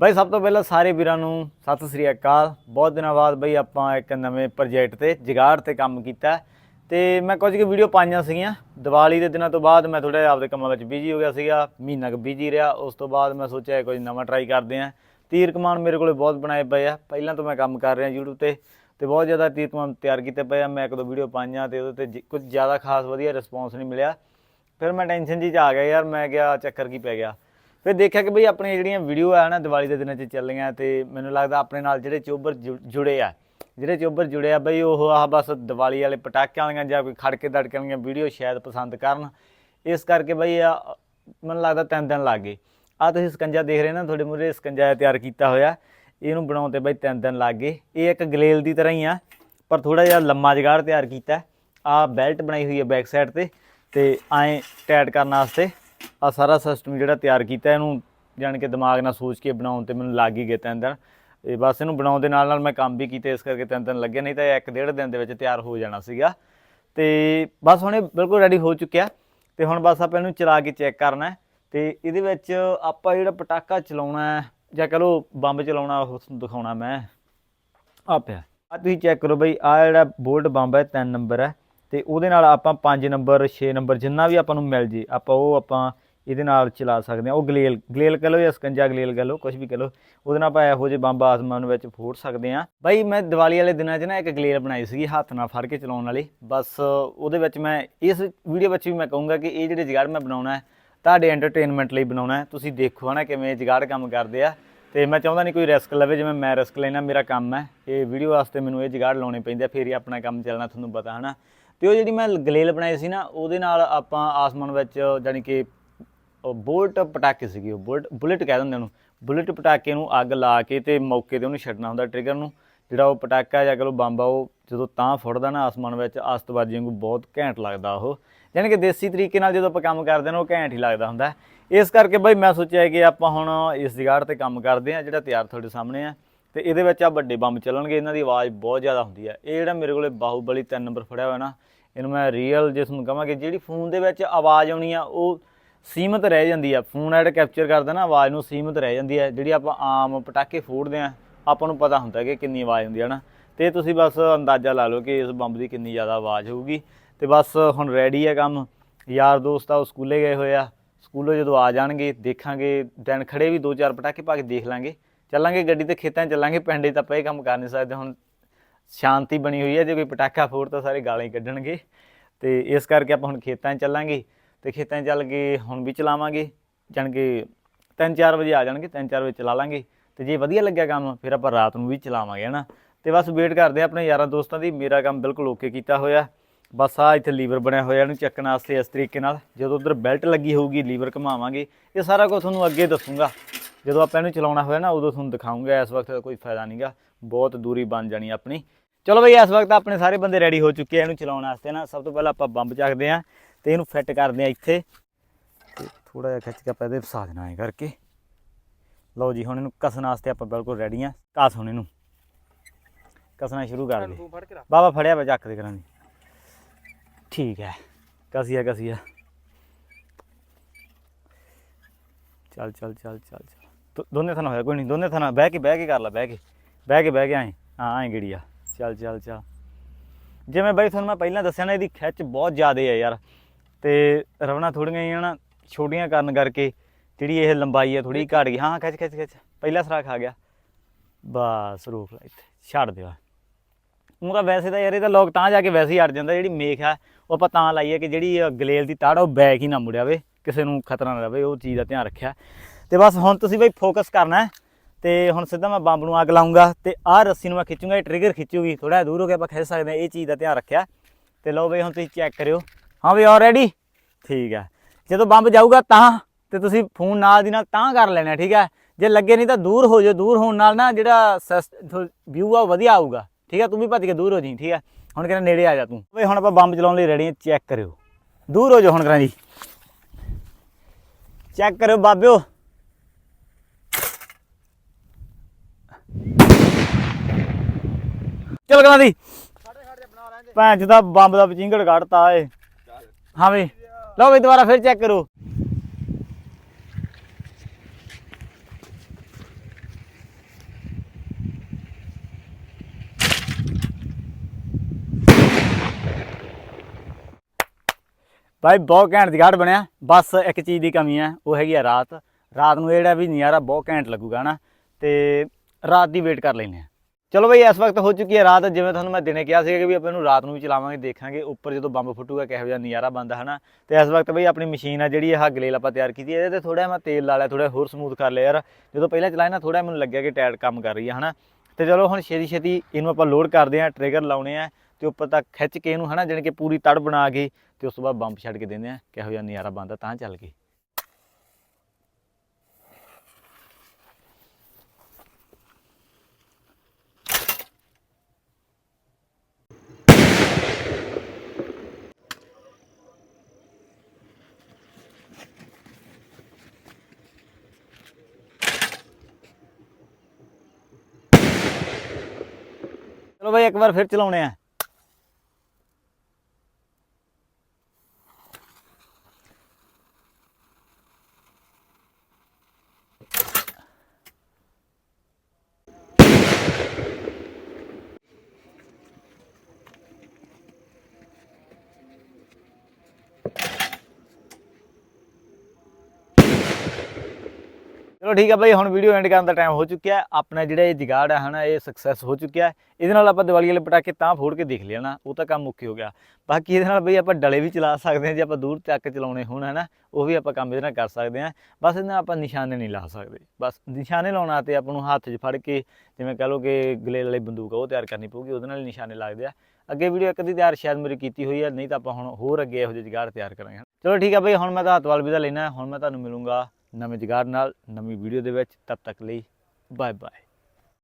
ਬਾਈ, ਸਭ ਤੋਂ ਪਹਿਲਾਂ ਸਾਰੇ ਵੀਰਾਂ ਨੂੰ ਸਤਿ ਸ੍ਰੀ ਅਕਾਲ। ਬਹੁਤ ਦਿਨਾਂ ਬਾਅਦ ਬਈ, ਆਪਾਂ ਇੱਕ ਨਵੇਂ ਪ੍ਰੋਜੈਕਟ ਤੇ ਜਗਾੜ ਤੇ ਕੰਮ ਕੀਤਾ। ਤੇ ਮੈਂ ਕੁਝ ਕੁ ਵੀਡੀਓ ਪਾਈਆਂ ਸੀਗੀਆਂ। ਦੀਵਾਲੀ ਦੇ ਦਿਨਾਂ ਤੋਂ ਬਾਅਦ ਮੈਂ ਥੋੜਾ ਆਪਦੇ ਕੰਮਾਂ ਵਿੱਚ ਬਿਜ਼ੀ ਹੋ ਗਿਆ ਸੀਗਾ। ਮਹੀਨਾ ਕੁ ਬਿਜ਼ੀ ਰਿਹਾ। ਉਸ ਤੋਂ ਬਾਅਦ ਮੈਂ ਸੋਚਿਆ ਕੁਝ ਨਵਾਂ ਟਰਾਈ ਕਰਦੇ ਆਂ ਤੀਰ ਕਮਾਨ ਮੇਰੇ ਕੋਲੇ ਬਹੁਤ ਬਣਾਏ ਪਏ ਆ। ਪਹਿਲਾਂ ਤੋਂ ਮੈਂ ਕੰਮ ਕਰ ਰਿਹਾ YouTube ਤੇ। ਤੇ ਬਹੁਤ ਜ਼ਿਆਦਾ ਤੀਰ ਕਮਾਨ ਤਿਆਰ ਕੀਤੇ ਪਏ ਆ। ਮੈਂ ਇੱਕ ਦੋ ਵੀਡੀਓ ਪਾਈਆਂ ਤੇ ਉਹਦੇ ਤੇ ਜ- ਕੁਝ ਜ਼ਿਆਦਾ ਖਾਸ ਵਧੀਆ ਰਿਸਪੌਂਸ ਨਹੀਂ ਮਿਲਿਆ। ਫਿਰ ਮੈਂ ਟੈਨਸ਼ਨ ਜੀ ਚ ਆ ਗਿਆ ਯਾਰ। ਮੈਂ ਕਿਹਾ ਚੱਕਰ ਕੀ ਪੈ ਗਿਆ। ਫਿਰ ਦੇਖਿਆ ਕਿ ਬਈ ਆਪਣੀਆਂ ਜਿਹੜੀਆਂ ਵੀਡੀਓ ਆ ਨਾ ਦੀਵਾਲੀ ਦੇ ਦਿਨਾਂ 'ਚ ਚੱਲੀਆਂ ਤੇ ਮੈਨੂੰ ਲੱਗਦਾ ਆਪਣੇ ਨਾਲ ਜਿਹੜੇ ਚੋਬਰ ਜੁ- ਜੁੜੇ ਆ, ਜਿਹੜੇ ਚੋਬਰ ਜੁੜੇ ਆ ਬਈ ਉਹ ਆਹ ਬਸ ਦੀਵਾਲੀ ਵਾਲੇ ਪਟਾਕਿਆਂ ਵਾਲੀਆਂ ਜਾਂ ਕੋਈ ਖੜਕੇ ਦੜਕੇ ਵਾਲੀਆਂ ਵੀਡੀਓ ਸ਼ਾਇਦ ਪਸੰਦ ਕਰਨ। ਇਸ ਕਰਕੇ ਬਈ ਆ, ਮੈਨੂੰ ਲੱਗਦਾ ਤਿੰਨ ਦਿਨ ਲੱਗ ਗਏ। ਆ ਤੁਸੀਂ ਸਕੰਜਾ ਦੇਖ ਰਹੇ ਨਾ, ਤੁਹਾਡੇ ਮੂਹਰੇ ਸਕੰਜਾ ਤਿਆਰ ਕੀਤਾ ਹੋਇਆ। ਇਹਨੂੰ ਬਣਾਉਣ ਤੇ ਬਈ ਤਿੰਨ ਦਿਨ ਲੱਗ ਗਏ। ਇਹ ਇੱਕ ਗਲੇਲ ਦੀ ਤਰ੍ਹਾਂ ਹੀ ਆ, ਪਰ ਥੋੜਾ ਜਿਹਾ ਲੰਮਾ ਜਗਾੜ ਤਿਆਰ ਕੀਤਾ। ਆ ਬੈਲਟ ਬਣਾਈ ਹੋਈ ਹੈ ਬੈਕ ਸਾਈਡ ਤੇ ਤੇ ਐਂ ਟਾਈਟ ਕਰਨ ਵਾਸਤੇ। ਆ ਸਾਰਾ ਸਿਸਟਮ ਜਿਹੜਾ ਤਿਆਰ ਕੀਤਾ, ਇਹਨੂੰ ਜਾਣ ਕੇ ਦਿਮਾਗ ਨਾਲ ਸੋਚ ਕੇ ਬਣਾਉਣ ਤੇ ਮੈਨੂੰ ਲੱਗ ਹੀ ਗਏ ਤਿੰਨ ਦਿਨ। ਇਹ ਬਸ ਇਹਨੂੰ ਬਣਾਉਣ ਦੇ ਨਾਲ ਨਾਲ ਮੈਂ ਕੰਮ ਵੀ ਕੀਤੇ, ਇਸ ਕਰਕੇ ਤਿੰਨ ਦਿਨ ਲੱਗੇ, ਨਹੀਂ ਤਾਂ ਇਹ ਇੱਕ ਡੇਢ ਦਿਨ ਦੇ ਵਿੱਚ ਤਿਆਰ ਹੋ ਜਾਣਾ ਸੀਗਾ। ਤੇ ਬਸ ਹੁਣ ਇਹ ਬਿਲਕੁਲ ਰੈਡੀ ਹੋ ਚੁੱਕਿਆ। ਤੇ ਹੁਣ ਬਸ ਆਪਾਂ ਇਹਨੂੰ ਚਲਾ ਕੇ ਚੈੱਕ ਕਰਨਾ ਹੈ। ਤੇ ਇਹਦੇ ਵਿੱਚ ਆਪਾਂ ਜਿਹੜਾ ਪਟਾਕਾ ਚਲਾਉਣਾ ਜਾਂ ਕਹ ਲਓ ਬੰਬ ਚਲਾਉਣਾ, ਉਹ ਤੁਹਾਨੂੰ ਦਿਖਾਉਣਾ ਮੈਂ। ਆ ਪਿਆ। ਆ ਤੁਸੀਂ ਚੈੱਕ ਕਰੋ ਬਈ ਆ ਜਿਹੜਾ ਬੋਲਟ ਬੰਬ ਹੈ 3 ਨੰਬਰ ਹੈ। ਤੇ ਉਹਦੇ ਨਾਲ ਆਪਾਂ 5 ਨੰਬਰ 6 ਨੰਬਰ ਜਿੰਨਾ ਵੀ ਆਪਾਂ ਨੂੰ ਮਿਲ ਜੇ, ਆਪਾਂ ਉਹ ਆਪਾਂ ਇਹਦੇ ਨਾਲ ਚਲਾ ਸਕਦੇ ਹਾਂ। ਉਹ ਗਲੇਲ ਗਲੇਲ ਕਹ ਲਓ ਜਾਂ ਸਕੰਜਾ ਗਲੇਲ ਕਹ ਲਓ ਕੁਝ ਵੀ ਕਹ ਲਓ, ਉਹਦੇ ਨਾਲ ਆਪਾਂ ਇਹੋ ਜਿਹੇ ਬੰਬ ਆਸਮਾਨ ਵਿੱਚ ਫੋੜ ਸਕਦੇ ਹਾਂ। ਬਾਈ, ਮੈਂ ਦੀਵਾਲੀ ਵਾਲੇ ਦਿਨਾਂ 'ਚ ਨਾ ਇੱਕ ਗਲੇਲ ਬਣਾਈ ਸੀਗੀ, ਹੱਥ ਨਾਲ ਫੜ ਕੇ ਚਲਾਉਣ ਵਾਲੀ। ਬਸ ਉਹਦੇ ਵਿੱਚ ਮੈਂ, ਇਸ ਵੀਡੀਓ ਵਿੱਚ ਵੀ ਮੈਂ ਕਹੂੰਗਾ ਕਿ ਇਹ ਜਿਹੜੇ ਜਗਾੜ ਮੈਂ ਬਣਾਉਣਾ ਹੈ, ਤੁਹਾਡੇ ਐਂਟਰਟੇਨਮੈਂਟ ਲਈ ਬਣਾਉਣਾ ਹੈ। ਤੁਸੀਂ ਦੇਖੋ ਹਨਾ ਕਿਵੇਂ ਜਗਾੜ ਕੰਮ ਕਰਦੇ ਆ। ਤੇ ਮੈਂ ਚਾਹੁੰਦਾ ਨਹੀਂ ਕੋਈ ਰਿਸਕ ਲਵੇ, ਜਿਵੇਂ ਮੈਂ ਰਿਸਕ ਲੈਣਾ, ਮੇਰਾ ਕੰਮ ਹੈ। ਇਹ ਵੀਡੀਓ ਵਾਸਤੇ ਮੈਨੂੰ ਇਹ ਜਗਾੜ ਲਾਉਣੇ ਪੈਂਦੇ ਆ, ਫਿਰ ਹੀ ਆਪਣਾ ਕੰਮ ਚੱਲਣਾ, ਤੁਹਾਨੂੰ ਪਤਾ ਹਨਾ। ਤੇ ਉਹ ਜਿਹੜੀ ਮੈਂ ਗਲੇਲ ਬਣਾਈ ਸੀ ਨਾ, ਉਹਦੇ ਨਾਲ ਆਪਾਂ ਆਸਮਾਨ ਵਿੱਚ ਜਾਨੀ ਕਿ ਬੁਲਟ ਪਟਾਕੇ ਸੀਗੇ, ਉਹ ਬੁਲਟ ਬੁਲਟ ਕਹਿ ਦਿੰਦੇ ਉਹਨੂੰ। ਬੁਲਟ ਪਟਾਕੇ ਨੂੰ ਅੱਗ ਲਾ ਕੇ ਤੇ ਮੌਕੇ ਤੇ ਉਹਨੂੰ ਛੱਡਣਾ ਹੁੰਦਾ ਟ੍ਰਿਗਰ ਨੂੰ। ਜਿਹੜਾ ਉਹ ਪਟਾਕਾ ਜਾਂ ਕਹ ਲਓ ਬੰਬ ਆ, ਉਹ ਜਦੋਂ ਤਾਂ ਫੁੱਟਦਾ ਨਾ ਆਸਮਾਨ ਵਿੱਚ ਆਸਤਬਾਜ਼ੀ ਵਾਂਗੂ ਬਹੁਤ ਘੈਂਟ ਲੱਗਦਾ ਉਹ। ਯਾਨੀ ਕਿ ਦੇਸੀ ਤਰੀਕੇ ਨਾਲ ਜਦੋਂ ਆਪਾਂ ਕੰਮ ਕਰਦੇ ਨੇ, ਉਹ ਘੈਂਟ ਹੀ ਲੱਗਦਾ ਹੁੰਦਾ। ਇਸ ਕਰਕੇ ਬਈ ਮੈਂ ਸੋਚਿਆ ਕਿ ਆਪਾਂ ਹੁਣ ਇਸ ਜਗਾੜ ਤੇ ਕੰਮ ਕਰਦੇ ਆ ਜਿਹੜਾ ਤਿਆਰ ਤੁਹਾਡੇ ਸਾਹਮਣੇ ਆ। ਤੇ ਇਹਦੇ ਵਿੱਚ ਆ ਵੱਡੇ ਬੰਬ ਚੱਲਣਗੇ, ਇਹਨਾਂ ਦੀ ਆਵਾਜ਼ ਬਹੁਤ ਜ਼ਿਆਦਾ ਹੁੰਦੀ ਹੈ ਇਹ ਜਿਹੜਾ ਮੇਰੇ ਕੋਲੇ ਬਾਹੂਬਲੀ 3 ਨੰਬਰ ਫੜਿਆ ਹੋਇਆ ਨਾ, ਇਹਨੂੰ ਮੈਂ ਰੀਅਲ ਜਿਸ ਨੂੰ ਕਹਾਂਗੇ, ਜਿਹੜੀ ਫੋਨ ਦੇ ਵਿੱਚ ਆਵਾਜ਼ ਆਉਣੀ ਆ, ਉਹ ਸੀਮਤ ਰਹਿ ਜਾਂਦੀ ਆ। ਫੋਨ ਐਡ ਕੈਪਚਰ ਕਰਦਾ ਨਾ, ਆਵਾਜ਼ ਨੂੰ ਸੀਮਤ ਰਹਿ ਜਾਂਦੀ ਹੈ ਜਿਹੜੀ ਆਪਾਂ ਆਮ ਪਟਾਕੇ ਫੋੜਦੇ ਆ, ਆਪਾਂ ਨੂੰ ਪਤਾ ਹੁੰਦਾ ਕਿ ਕਿੰਨੀ ਆਵਾਜ਼ ਹੁੰਦੀ ਹੈ ਨਾ। ਤੇ ਤੁਸੀਂ ਬਸ ਅੰਦਾਜ਼ਾ ਲਾ ਲਓ ਕਿ ਇਸ ਬੰਬ ਦੀ ਕਿੰਨੀ ਜ਼ਿਆਦਾ ਆਵਾਜ਼ ਹੋਊਗੀ। ਤੇ ਬਸ ਹੁਣ ਰੈਡੀ ਹੈ ਕੰਮ। ਯਾਰ ਦੋਸਤ ਆ, ਉਹ ਸਕੂਲੇ ਗਏ ਹੋਏ ਆ। ਸਕੂਲੋਂ ਜਦੋਂ ਆ ਜਾਣਗੇ, ਦੇਖਾਂਗੇ, ਦਿਨ ਖੜੇ ਵੀ ਦੋ ਚਾਰ ਪਟਾਕੇ ਪਾ ਕੇ ਦੇਖ ਲਾਂਗੇ। ਚੱਲਾਂਗੇ ਗੱਡੀ ਤੇ ਖੇਤਾਂ 'ਚ ਚੱਲਾਂਗੇ, ਪਿੰਡ 'ਚ ਤਾਂ ਆਪਾਂ ਇਹ ਕੰਮ ਕਰ ਨਹੀਂ ਸਕਦੇ। ਹੁਣ ਸ਼ਾਂਤੀ ਬਣੀ ਹੋਈ ਹੈ, ਜੇ ਕੋਈ ਪਟਾਕਾ ਫੋੜ ਤਾਂ ਸਾਰੇ ਗਾਲਾਂ ਹੀ ਕੱਢਣਗੇ। ਤੇ ਇਸ ਕਰਕੇ ਆਪਾਂ ਹੁਣ ਖੇਤਾਂ 'ਚ ਚੱਲਾਂਗੇ ਤੇ ਖੇਤਾਂ 'ਚ ਚੱਲ ਕੇ ਹੁਣ ਵੀ ਚਲਾਵਾਂਗੇ। ਜਾਣ ਕੇ 3-4 ਵਜੇ ਆ ਜਾਣਗੇ 3-4 ਵਜੇ ਚਲਾ ਲਾਂਗੇ। ਤੇ ਜੇ ਵਧੀਆ ਲੱਗਿਆ ਕੰਮ, ਫਿਰ ਆਪਾਂ ਰਾਤ ਨੂੰ ਵੀ ਚਲਾਵਾਂਗੇ, ਹਨਾ। ਤੇ ਬਸ ਵੇਟ ਕਰਦੇ ਆ ਆਪਣੇ ਯਾਰਾਂ ਦੋਸਤਾਂ ਦੀ। ਮੇਰਾ ਕੰਮ ਬਿਲਕੁਲ ਓਕੇ ਕੀਤਾ ਹੋਇਆ। ਬਸ ਆ ਇੱਥੇ ਲੀਵਰ ਬਣਿਆ ਹੋਇਆ, ਇਹਨੂੰ ਚੱਕਣ ਵਾਸਤੇ ਇਸ ਤਰੀਕੇ ਨਾਲ। ਜਦੋਂ ਉਧਰ ਬੈਲਟ ਲੱਗੀ ਹੋਊਗੀ, ਲੀਵਰ ਘੁਮਾਵਾਂਗੇ। ਇਹ ਸਾਰਾ ਕੁਝ ਤੁਹਾਨੂੰ ਅੱਗੇ ਦੱਸੂਗਾ। ਜਦੋਂ ਆਪਾਂ ਇਹਨੂੰ ਚਲਾਉਣਾ ਹੋਇਆ ਨਾ, ਉਦੋਂ ਤੁਹਾਨੂੰ ਦਿਖਾਉਂਗਾ, ਇਸ ਵਕਤ ਕੋਈ ਫਾਇਦਾ ਨਹੀਂਗਾ। ਬਹੁਤ ਦੂਰੀ ਬਣ ਜਾਣੀ ਆਪਣੀ। ਚਲੋ ਬਈ, ਇਸ ਵਕਤ ਆਪਣੇ ਸਾਰੇ ਬੰਦੇ ਰੈਡੀ ਹੋ ਚੁੱਕੇ ਆ ਇਹਨੂੰ ਚਲਾਉਣ ਵਾਸਤੇ ਨਾ। ਸਭ ਤੋਂ ਪਹਿਲਾਂ ਆਪਾਂ ਬੰਬ ਚੱਕਦੇ ਆ ਤੇ ਇਹਨੂੰ ਫਿੱਟ ਕਰਦੇ ਆ ਇੱਥੇ। ਤੇ ਥੋੜਾ ਜਿਹਾ ਖਿੱਚ ਕੇ ਆਪਾਂ ਇਹਦੇ ਫਸਾ ਦੇਣਾ ਹੈ ਕਰਕੇ। ਲਓ ਜੀ, ਹੁਣ ਇਹਨੂੰ ਕਸਣ ਵਾਸਤੇ ਆਪਾਂ ਬਿਲਕੁਲ ਰੈਡੀ ਆ। ਕਸ ਹੁਣ ਇਹਨੂੰ। ਕਸਣਾ ਸ਼ੁਰੂ ਕਰ ਦੇ। ਫੜ ਕੇ ਬਾਬਾ ਫੜਿਆ ਵਾ ਚੱਕ ਦੇ ਕਰਾਂਗੇ ਠੀਕ ਹੈ। ਕਸੀਆ ਕਸੀਆ। ਚੱਲ ਚੱਲ ਚੱਲ ਚੱਲ ਚੱਲ। ਦੋ- ਦੋਨੇ ਥਾਂ ਹੋਇਆ ਕੋਈ ਨਹੀਂ ਦੋਨੇ ਥਾਂ ਬਹਿ ਕੇ ਬਹਿ ਕੇ ਕਰ ਲੈ ਬਹਿ ਕੇ। ਬਹਿ ਕੇ ਬਹਿ ਕੇ ਆਏ। ਹਾਂ ਐਂ ਗੜੀਆ। ਚੱਲ ਚੱਲ ਚੱਲ। ਜਿਵੇਂ ਬਾਈ ਤੁਹਾਨੂੰ ਮੈਂ ਪਹਿਲਾਂ ਦੱਸਿਆ ਨਾ ਇਹਦੀ ਖਿੱਚ ਬਹੁਤ ਜ਼ਿਆਦਾ ਹੈ ਯਾਰ। ਤੇ ਰਵਣਾ ਥੋੜੀਆਂ ਜਿਹੀਆਂ ਨਾ ਛੋਟੀਆਂ ਕਰਨ ਕਰਕੇ ਜਿਹੜੀ ਇਹ ਲੰਬਾਈ ਹੈ ਥੋੜੀ ਘਟ ਗਈ। ਹਾਂ ਖਿੱਚ ਖਿੱਚ ਖਿੱਚ। ਪਹਿਲਾ ਸਰਾਖ ਆ ਗਿਆ। ਬਸ ਰੋਕ ਲੈ ਇੱਥੇ। ਛੱਡ ਦਿਓ ਉਹ ਤਾਂ ਵੈਸੇ ਤਾਂ ਯਾਰ ਇਹ ਤਾਂ ਲੋਕ ਤਾਂ ਜਾ ਕੇ ਵੈਸੇ ਹੀ ਅੜ ਜਾਂਦਾ ਜਿਹੜੀ ਮੇਖ ਆ ਉਹ ਆਪਾਂ ਤਾਂ ਲਾਈਏ ਕਿ ਜਿਹੜੀ ਅ, ਗਲੇਲ ਦੀ ਤਾੜ ਆ, ਉਹ ਬੈਕ ਹੀ ਨਾ ਮੁੜਿਆਵੇ ਕਿਸੇ ਨੂੰ ਖਤਰਾ ਨਾ ਰਵੇ ਉਹ ਚੀਜ਼ ਦਾ ਧਿਆਨ ਰੱਖਿਆ। ਤੇ ਬਸ ਹੁਣ ਤੁਸੀਂ ਬਈ ਫੋਕਸ ਕਰਨਾ ਹੈ ਤੇ ਹੁਣ ਸਿੱਧਾ ਮੈਂ ਬੰਬ ਨੂੰ ਅੱਗ ਲਾਉਂਗਾ ਤੇ ਆਹ ਰੱਸੀ ਨੂੰ ਮੈਂ ਖਿੱਚੂੰਗਾ, ਇਹ ਟ੍ਰਿਗਰ ਖਿੱਚੂਗੀ। ਥੋੜਾ ਦੂਰ ਹੋ ਕੇ ਆਪਾਂ ਖਿੱਚ ਸਕਦੇ ਹਾਂ, ਇਹ ਚੀਜ਼ ਦਾ ਧਿਆਨ ਰੱਖਿਆ। ਤੇ ਲਓ ਬਈ ਹੁਣ ਤੁਸੀਂ ਚੈੱਕ ਕਰਿਓ। ਹਾਂ ਬਈ ਆਲਰੇਡੀ ਠੀਕ ਹੈ। ਜਦੋਂ ਬੰਬ ਜਾਊਗਾ ਤਾਂ, ਤੇ ਤੁਸੀਂ ਫੋਨ ਨਾਲ ਦੀ ਨਾਲ ਤਾਂ ਕਰ ਲੈਣਾ, ਠੀਕ ਹੈ। ਜੇ ਲੱਗੇ ਨਹੀਂ ਤਾਂ ਦੂਰ ਹੋ ਜਾਓ, ਦੂਰ ਹੋਣ ਨਾਲ ਨਾ ਜਿਹੜਾ ਵਿਊ ਆ ਉਹ ਵਧੀਆ ਆਊਗਾ। ਠੀਕ ਹੈ, ਤੂੰ ਵੀ ਭੱਜ ਕੇ ਦੂਰ ਹੋ ਜੀ ਠੀਕ ਹੈ। ਹੁਣ ਕਹਿੰਦਾ ਨੇੜੇ ਆ ਜਾ ਤੂੰ। ਬਈ ਹੁਣ ਆਪਾਂ ਬੰਬ ਚਲਾਉਣ ਲਈ ਰੈਡੀ ਹਾਂ ਚੈੱਕ ਕਰਿਓ। ਦੂਰ ਹੋ ਜਾਓ ਹੁਣ ਕਰਾਂ ਜੀ। ਚੈੱਕ ਕਰਿਓ ਬਾਬਿਓ। ਚਲ ਗਲਾਂ ਦੀ। ਭੈਣ ਜਿਹਦਾ ਬੰਬ ਦਾ ਪਚਿੰਗੜ ਘੜਤਾ ਏ। ਹਾਂ ਵੀ। ਲਓ ਵੀ ਦੁਬਾਰਾ ਫਿਰ ਚੈੱਕ ਕਰੋ। ਭਾਈ ਬਹੁਤ ਘੈਂਟ ਦੀ ਘਾਟ ਬਣਿਆ। ਬਸ ਇੱਕ ਚੀਜ਼ ਦੀ ਕਮੀ ਹੈ ਉਹ ਹੈਗੀ ਆ ਰਾਤ। ਰਾਤ ਨੂੰ ਜਿਹੜਾ ਵੀ ਨਜ਼ਾਰਾ ਬਹੁਤ ਘੈਂਟ ਲੱਗੂਗਾ ਨਾ ਤੇ ਰਾਤ ਦੀ ਵੇਟ ਕਰ ਲੈਂਦੇ ਆ ਚਲੋ ਬਈ, ਇਸ ਵਕਤ ਹੋ ਚੁੱਕੀ ਹੈ ਰਾਤ। ਜਿਵੇਂ ਤੁਹਾਨੂੰ ਮੈਂ ਦਿਨੇ ਕਿਹਾ ਸੀਗਾ ਕਿ ਵੀ ਆਪਾਂ ਇਹਨੂੰ ਰਾਤ ਨੂੰ ਵੀ ਚਲਾਵਾਂਗੇ, ਦੇਖਾਂਗੇ। ਉੱਪਰ ਜਦੋਂ ਬੰਬ ਫੁੱਟੂਗਾ, ਕਿਹੋ ਜਿਹਾ ਨਜ਼ਾਰਾ ਬਣਦਾ, ਹਨਾ? ਤੇ ਇਸ ਵਕਤ ਬਈ ਆਪਣੀ ਮਸ਼ੀਨ ਆ ਜਿਹੜੀ, ਇਹ ਗਲੇਲ ਆਪਾਂ ਤਿਆਰ ਕੀਤੀ ਇਹਦੇ ਤੇ ਥੋੜਾ ਮੈਂ ਤੇਲ ਲਾ ਲਿਆ ਥੋੜਾ ਹੋਰ ਸਮੂਥ ਕਰ ਲਿਆ ਯਾਰ। ਜਦੋਂ ਪਹਿਲਾਂ ਚਲਾਇਆ ਨਾ ਥੋੜਾ ਮੈਨੂੰ ਲੱਗਿਆ ਕਿ ਟਾਇਰ ਕੰਮ ਕਰ ਰਹੀ ਹੈ ਹਨਾ? ਤੇ ਚਲੋ ਹੁਣ ਛੇਤੀ ਛੇਤੀ ਇਹਨੂੰ ਆਪਾਂ ਲੋਡ ਕਰਦੇ ਆ ਟ੍ਰਿਗਰ ਲਾਉਣੇ ਆ ਤੇ ਉੱਪਰ ਤੱਕ ਖਿੱਚ ਕੇ ਇਹਨੂੰ, ਹਨਾ? ਜਾਣੀ ਕਿ ਪੂਰੀ ਤੜ ਬਣਾ ਕੇ ਤੇ ਉਸ ਤੋਂ ਬਾਅਦ ਬੰਬ ਛੱਡ ਕੇ ਦਿੰਦੇ ਆ ਕਿਹੋ ਜਿਹਾ ਨਜ਼ਾਰਾ ਬਣਦਾ ਤਾਂ ਚੱਲ ਕੇ। ਚਲੋ ਬਾਈ ਇੱਕ ਵਾਰ ਫਿਰ ਚਲਾਉਣੇ ਆ ਚਲੋ ਠੀਕ ਆ ਬਾਈ, ਹੁਣ ਵੀਡੀਓ ਐਂਡ ਕਰਨ ਦਾ ਟਾਈਮ ਹੋ ਚੁੱਕਿਆ। ਹੈ ਆਪਣਾ ਜਿਹੜਾ ਇਹ ਜਗਾੜ ਹੈ ਹਨਾ, ਇਹ ਸਕਸੈਸ ਹੋ ਚੁੱਕਿਆ। ਹੈ ਇਹਦੇ ਨਾਲ ਆਪਾਂ ਦੀਵਾਲੀ ਵਾਲੇ ਪਟਾਕੇ ਤਾਂ ਫੋੜ ਕੇ ਦੇਖ ਲਿਆ ਨਾ, ਉਹ ਤਾਂ ਕੰਮ ਮੁੱਕੀ ਹੋ ਗਿਆ। ਬਾਕੀ ਇਹਦੇ ਨਾਲ ਬਈ ਆਪਾਂ ਡਲੇ ਵੀ ਚਲਾ ਸਕਦੇ ਹਾਂ, ਜੇ ਆਪਾਂ ਦੂਰ ਤੱਕ ਚਲਾਉਣੇ ਹੋਣ ਹਨਾ, ਉਹ ਵੀ ਆਪਾਂ ਕੰਮ ਇਹਦੇ ਨਾਲ ਕਰ ਸਕਦੇ ਹਾਂ। ਬਸ ਇਹਦੇ ਨਾਲ ਆਪਾਂ ਨਿਸ਼ਾਨੇ ਨਹੀਂ ਲਾ ਸਕਦੇ। ਬਸ ਨਿਸ਼ਾਨੇ ਲਾਉਣਾ ਤੇ ਆਪਾਂ ਨੂੰ ਹੱਥ 'ਚ ਫੜ ਕੇ, ਜਿਵੇਂ ਕਹ ਲਓ ਕਿ ਗਲੇਲ ਵਾਲੀ ਬੰਦੂਕ ਆ, ਉਹ ਤਿਆਰ ਕਰਨੀ ਪਊਗੀ, ਉਹਦੇ ਨਾਲ ਨਿਸ਼ਾਨੇ ਲੱਗਦੇ ਆ। ਅੱਗੇ ਵੀਡੀਓ ਇੱਕ ਦੀ ਤਿਆਰ ਸ਼ਾਇਦ ਮੇਰੀ ਕੀਤੀ ਹੋਈ ਹੈ ਨਹੀਂ ਤਾਂ ਆਪਾਂ ਹੁਣ ਹੋਰ ਅੱਗੇ ਇਹੋ ਜਿਹੇ ਜਗਾੜ ਤਿਆਰ ਕਰਾਂਗੇ। ਚਲੋ ਠੀਕ ਆ ਬਈ, ਹੁਣ ਮੈਂ ਤਾਂ ਹੱਥ ਵਾਲ ਵੀ ਦਾ ਲੈਣਾ ਹੁਣ ਮੈਂ ਤੁਹਾਨੂੰ ਮਿਲੂੰਗਾ। ਨਵੇਂ ਜਗਾੜ ਨਾਲ ਨਵੀਂ ਵੀਡੀਓ ਦੇ ਵਿੱਚ ਤਦ ਤੱਕ ਲਈ ਬਾਏ ਬਾਏ